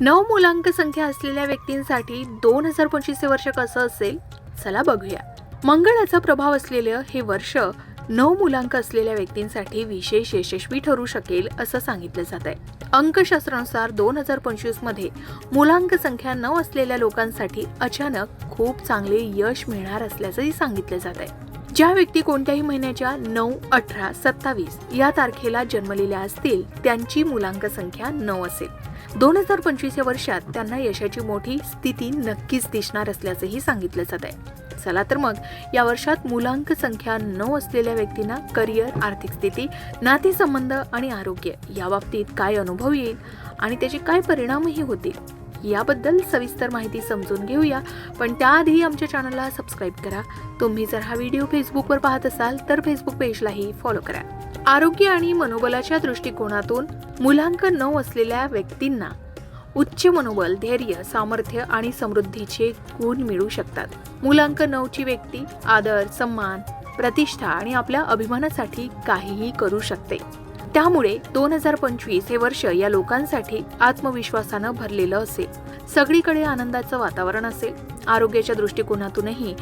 नऊ मुलांक संख्या असलेल्या व्यक्तींसाठी दोन हजार पंचवीस वर्ष कसं असेल? चला बघूया. मंगळाचा प्रभाव असलेलं हे वर्ष नऊ मुलांक असलेल्या व्यक्तींसाठी विशेष यशस्वी ठरू शकेल असं सांगितलं जात आहे अंकशास्त्रानुसार दोन हजार पंचवीसमध्ये मुलांक संख्या नऊ असलेल्या लोकांसाठी अचानक खूप चांगले यश मिळणार असल्याचंही सांगितलं जात आहे ज्या व्यक्ती कोणत्याही महिन्याच्या नऊ अठरा सत्तावीस या तारखेला जन्मलेल्या असतील त्यांची मुलांक संख्या नऊ असेल. दोन हजार पंचवीस या वर्षात त्यांना यशाची मोठी स्थिती नक्कीच दिसणार असल्याचंही सांगितलं जात आहे. चला तर मग या वर्षात मुलांक संख्या नऊ असलेल्या व्यक्तींना करिअर आर्थिक स्थिती नातेसंबंध आणि आरोग्य या बाबतीत काय अनुभव येईल आणि त्याचे काय परिणामही होतील याबद्दल सविस्तर माहिती समजून घेऊया. पण त्याआधी आमच्या चॅनलला सबस्क्राईब करा. तुम्ही जर हा व्हिडिओ फेसबुकवर पाहत असाल तर फेसबुक पेजलाही फॉलो करा. आरोग्य आणि मनोबलाच्या दृष्टिकोनातून मुलांक नऊ असलेल्या व्यक्तींना उच्च मनोबल धैर्य सामर्थ्य आणि समृद्धीचे गुण मिळू शकतात. मुलांक नऊची व्यक्ती आदर सन्मान प्रतिष्ठा आणि आपल्या अभिमानासाठी काहीही करू शकते. त्यामुळे दोन हजार पंचवीस हे वर्ष या लोकांसाठी आत्मविश्वासानं भरलेलं असेल. सगळीकडे आनंदाचं वातावरण असेल. आरोग्याच्या दृष्टिकोनातूनही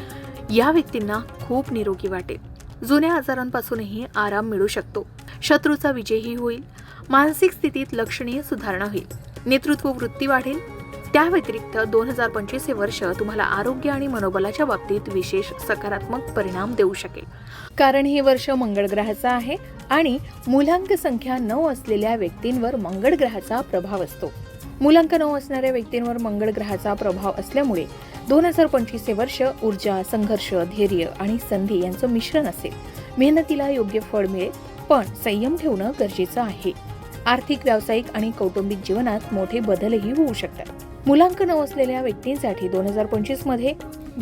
या व्यक्तींना खूप निरोगी वाटेल. जुन्या आजारांपासूनही आराम मिळू शकतो. शत्रूचा विजयही होईल. मानसिक स्थितीत लक्षणीय सुधारणा होईल. नेतृत्व वृत्ती वाढेल. त्या व्यतिरिक्त दोन हजार पंचवीस हे वर्ष तुम्हाला आरोग्य आणि मनोबलाच्या बाबतीत विशेष सकारात्मक परिणाम देऊ शकेल. कारण हे वर्ष मंगळ ग्रहाचं आहे आणि मुलांक संख्या नऊ असलेल्या व्यक्तींवर मंगळ ग्रहाचा प्रभाव असतो. मुलांक नऊ असणाऱ्या व्यक्तींवर मंगळ ग्रहाचा प्रभाव असल्यामुळे दोन हजार पंचवीस हे वर्ष ऊर्जा संघर्ष धैर्य आणि संधी यांचं मिश्रण असेल. मेहनतीला योग्य फळ मिळेल पण संयम ठेवणं गरजेचं आहे. आर्थिक व्यावसायिक आणि कौटुंबिक जीवनात मोठे बदलही होऊ शकतात. मुलांक असलेल्या व्यक्तींसाठी दोन हजार पंचवीसमध्ये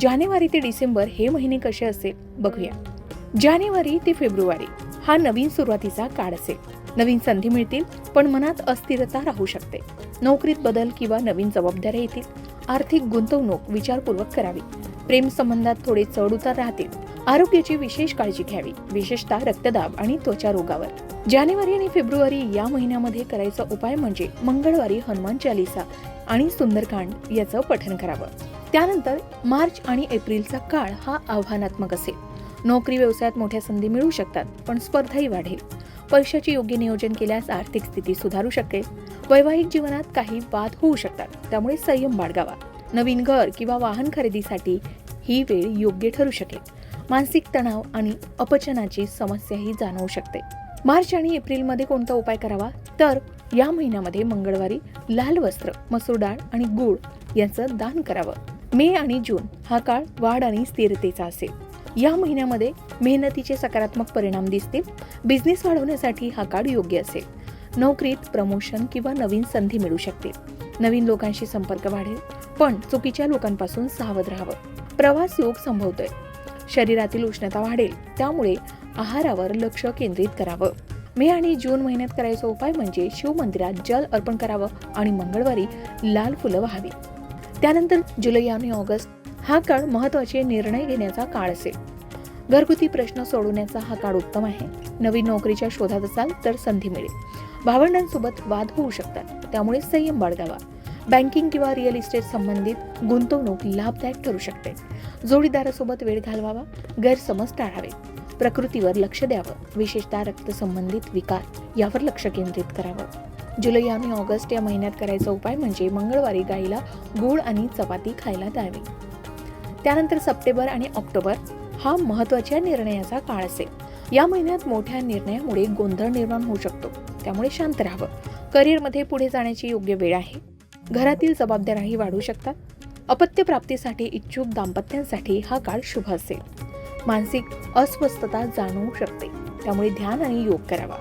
जानेवारी ते डिसेंबर हे महिने कसे असेल बघूया. जानेवारी ते फेब्रुवारी हा नवीन सुरुवातीचा काळ असेल. नवीन संधी मिळतील पण मनात अस्थिरता राहू शकते. नोकरीत बदल किंवा नवीन जबाबदाऱ्या येतील. आर्थिक गुंतवणूक विचारपूर्वक करावी. प्रेम संबंधात थोडे चढ उतार राहतील. आरोग्याची विशेष काळजी घ्यावी विशेषतः रक्तदाब आणि त्वचा रोगावर. जानेवारी आणि फेब्रुवारी या महिन्यामध्ये करायचा उपाय म्हणजे मंगळवारी हनुमान चालिसा आणि सुंदरकांड याचं पठन करावं. त्यानंतर मार्च आणि एप्रिलचा काळ हा आव्हानात्मक असेल. नोकरी व्यवसायात मोठ्या संधी मिळू शकतात पण स्पर्धाही वाढेल. पैशाचे योग्य नियोजन केल्यास आर्थिक स्थिती सुधारू शकेल वैवाहिक जीवनात काही वाद होऊ शकतात. त्यामुळे संयम बाळगावा. नवीन घर किंवा वाहन खरेदीसाठी ही वेळ योग्य ठरू शकेल. मानसिक तणाव आणि अपचनाची समस्याही जाणवू शकते. मार्च आणि एप्रिलमध्ये कोणता उपाय करावा? तर या महिन्यामध्ये मंगळवारी लाल वस्त्र मसूर डाळ आणि गूळ यांचं दान करावं. मे आणि जून हा काळ वाढ आणि स्थिरतेचा असेल. या महिन्यामध्ये मेहनतीचे सकारात्मक परिणाम दिसतील. बिझनेस वाढवण्यासाठी हा काळ योग्य असेल. नोकरीत प्रमोशन किंवा नवीन संधी मिळू शकते. नवीन लोकांशी संपर्क वाढेल. पण चुकीच्या लोकांपासून सावध राहावं. प्रवास योग संभवतोय. शरीरातील उष्णता वाढेल. त्यामुळे आहारावर लक्ष केंद्रित करावं. मे आणि जून महिन्यात करायचा उपाय म्हणजे शिव मंदिरात जल अर्पण करावं आणि मंगळवारी लाल फुलं व्हावी. त्यानंतर जुलै आणि ऑगस्ट हा काळ महत्त्वाचे निर्णय घेण्याचा काळ असेल. घरगुती प्रश्न सोडवण्याचा हा काळ उत्तम आहे. नवीन नोकरीच्या शोधात असाल तर संधी मिळेल. भावंडांसोबत वाद होऊ शकतात. त्यामुळे संयम बाळगावा. बँकिंग किंवा रिअल इस्टेट संबंधित गुंतवणूक लाभदायक ठरू शकते. जोडीदारासोबत वेळ घालवावा. गैरसमज टाळावे. प्रकृतीवर लक्ष द्यावं. विशेषतः रक्तसंबंधित विकार यावर लक्ष केंद्रित करावं. जुलै आणि ऑगस्ट या महिन्यात करायचा उपाय म्हणजे मंगळवारी गाईला गूळ आणि चपाती खायला द्यावी. त्यानंतर सप्टेंबर आणि ऑक्टोबर हा महत्त्वाच्या निर्णयाचा काळ असेल. या महिन्यात मोठ्या निर्णयामुळे गोंधळ निर्माण होऊ शकतो. त्यामुळे शांत राहावं. करिअरमध्ये पुढे जाण्याची योग्य वेळ आहे. घरातील जबाबदाऱ्याही वाढू शकतात. अपत्य प्राप्तीसाठी इच्छुक दाम्पत्यांसाठी हा काळ शुभ असेल. मानसिक अस्वस्थता जाणवू शकते. त्यामुळे ध्यान आणि योग करावा.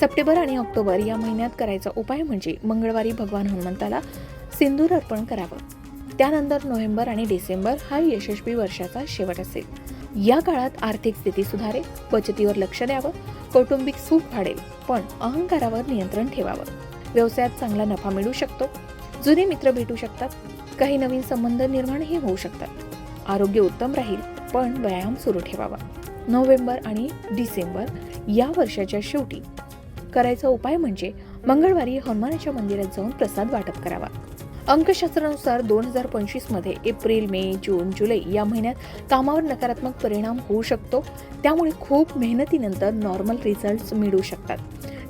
सप्टेंबर आणि ऑक्टोबर या महिन्यात करायचा उपाय म्हणजे मंगळवारी भगवान हनुमंताला सिंदूर अर्पण करावं. त्यानंतर नोव्हेंबर आणि डिसेंबर हा यशस्वी वर्षाचा शेवट असेल. या काळात आर्थिक स्थिती सुधारेल बचतीवर लक्ष द्यावं कौटुंबिक सुख वाढेल पण अहंकारावर नियंत्रण ठेवावं. व्यवसायात चांगला नफा मिळू शकतो. जुने मित्र भेटू शकतात. काही नवीन संबंध निर्माणही होऊ शकतात. आरोग्य उत्तम राहील पण व्यायाम सुरू ठेवावा. नोव्हेंबर आणि डिसेंबर या वर्षाच्या शेवटी करायचा उपाय म्हणजे मंगळवारी हनुमानाच्या मंदिरात जाऊन प्रसाद वाटप करावा. अंकशास्त्रानुसार दोन हजार पंचवीसमध्ये एप्रिल मे जून जुलै या महिन्यात कामावर नकारात्मक परिणाम होऊ शकतो. त्यामुळे खूप मेहनतीनंतर नॉर्मल रिझल्ट मिळू शकतात.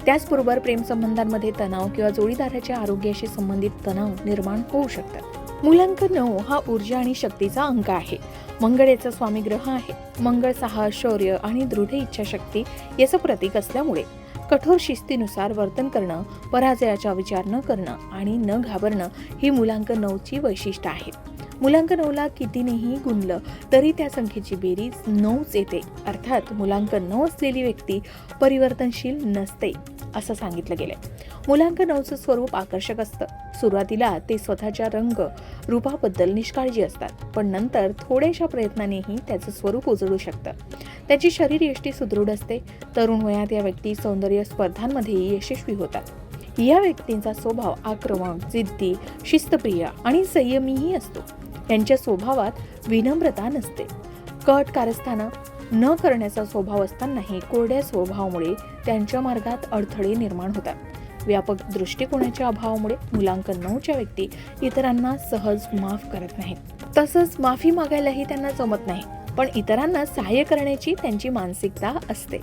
त्याचबरोबर प्रेमसंबंधांमध्ये तणाव किंवा जोडीदाराच्या आरोग्याशी संबंधित तणाव निर्माण होऊ शकतात. मूलांक नऊ हा ऊर्जा आणि शक्तीचा अंक आहे. मंगळ याचा स्वामी ग्रह आहे. मंगळ सहा शौर्य आणि दृढ इच्छाशक्ती याचं प्रतीक असल्यामुळे कठोर शिस्तीनुसार वर्तन करणं पराजयाचा विचार न करणं आणि न घाबरणं ही मुलांक नऊची वैशिष्ट्य आहेत. मुलांक नऊला कितीनेही गुणलं तरी त्या संख्येची बेरीज नऊच येते. अर्थात मुलांक नऊ असलेली व्यक्ती परिवर्तनशील नसते असं सांगितलं गेलंय. मुलांक नऊचं स्वरूप आकर्षक असतं. सुरुवातीला ते स्वतःच्या रंग रूपाबद्दल निष्काळजी असतात पण नंतर थोड्याशा प्रयत्नानेही त्याचं स्वरूप उजळू शकतं. त्याची शरीर यष्टी सुदृढ असते. तरुण वयात या व्यक्ती सौंदर्य स्पर्धांमध्येही यशस्वी होतात. या व्यक्तींचा स्वभाव आक्रमक जिद्दी शिस्तप्रिय आणि संयमीही असतो. त्यांच्या स्वभावात विनम्रता नसते. कट कारस्थाना न करण्याचा स्वभाव असतानाही कोरड्या स्वभावामुळे त्यांच्या मार्गात अडथळे निर्माण होतात. व्यापक दृष्टिकोनाच्या अभावामुळे मुलांकन नऊच्या व्यक्ती इतरांना सहज माफ करत नाहीत. तसंच माफी मागायलाही त्यांना जमत नाही पण इतरांना सहाय्य करण्याची त्यांची मानसिकता असते.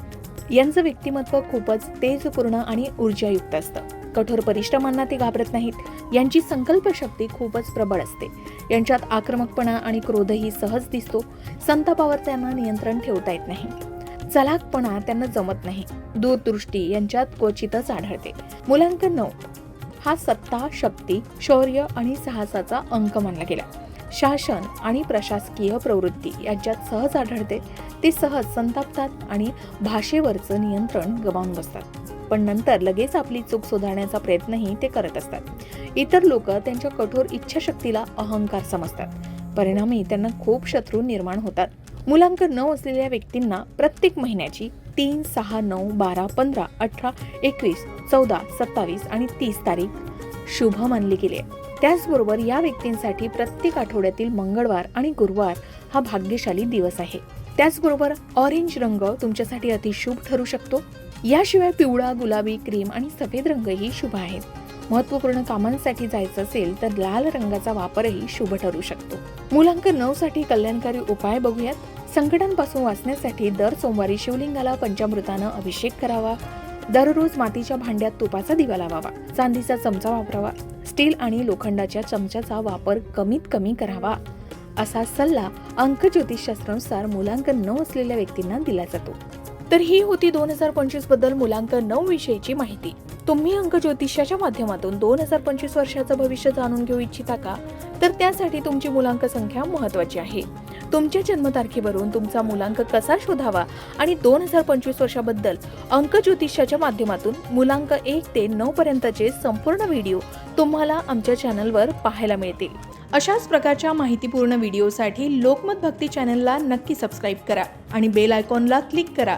यांचं व्यक्तिमत्व खूपच तेजपूर्ण आणि ऊर्जायुक्त असतं. कठोर परिश्रमांना ते घाबरत नाहीत. यांची संकल्पशक्ती खूपच प्रबळ असते. यांच्यात आक्रमकपणा आणि क्रोधही सहज दिसतो. संतापावर त्यांना नियंत्रण ठेवता येत नाही. चलाकपणा त्यांना जमत नाही. दूरदृष्टी यांच्यात क्वचितच आढळते. मुलांकन नऊ हा सत्ता शक्ती शौर्य आणि साहसाचा अंक मानला गेला. शासन आणि प्रशासकीय प्रवृत्ती यांच्यात सहज आढळते ते सहज संतापतात आणि भाषेवरचं नियंत्रण गमावून बसतात. पण नंतर लगेच आपली चूक सुधारण्याचा प्रयत्नही ते करत असतात. इतर लोक त्यांच्या कठोर इच्छाशक्तीला अहंकार समजतात. परिणामी त्यांना खूप शत्रू निर्माण होतात. मुलांक नऊ असलेल्या व्यक्तींना प्रत्येक महिन्याची तीन सहा नऊ बारा पंधरा अठरा एकवीस चौदा सत्तावीस आणि तीस तारीख शुभ मानली गेली आहे. त्याचबरोबर या व्यक्तींसाठी प्रत्येक आठवड्यातील मंगळवार आणि गुरुवार हा भाग्यशाली दिवस आहे. त्याचबरोबर ऑरेंज रंग तुमच्यासाठी अतिशुभ ठरू शकतो. याशिवाय पिवळा गुलाबी क्रीम आणि सफेद रंगही शुभ आहेत. महत्त्वपूर्ण कामांसाठी जायचं असेल तर लाल रंगाचा वापरही शुभ ठरू शकतो. मुलांक नऊ साठी कल्याणकारी उपाय बघूयात. संकटांपासून वाचण्यासाठी दर सोमवारी शिवलिंगाला पंचामृतानं अभिषेक करावा. दररोज मातीच्या भांड्यात तुपाचा दिवा लावावा. चांदीचा चमचा वापरावा. स्टील आणि लोखंडाच्या चमच्याचा वापर कमीत कमी करावा. असा सल्ला अंक ज्योतिषशास्त्रानुसार मुलांकन न असलेल्या व्यक्तींना दिला जातो. तर ही होती दोन हजार पंचवीसबद्दल मुलांक नऊ विषयीची माहिती. तुम्ही अंक ज्योतिषाच्या माध्यमातून दोन हजार पंचवीस वर्षाचं भविष्य जाणून घेऊ इच्छिता का? तर त्यासाठी तुमची मुलांक संख्या महत्वाची आहे. तुमच्या जन्मतारखेवरून तुमचा मुलांक कसा शोधावा आणि दोन हजार पंचवीस वर्षाबद्दल अंक ज्योतिषाच्या माध्यमातून मुलांक एक ते नऊ पर्यंतचे संपूर्ण व्हिडिओ तुम्हाला आमच्या चॅनलवर पाहायला मिळतील. अशाच प्रकारच्या माहितीपूर्ण व्हिडिओसाठी लोकमत भक्ती चॅनलला नक्की सबस्क्राईब करा आणि बेल आयकॉनला क्लिक करा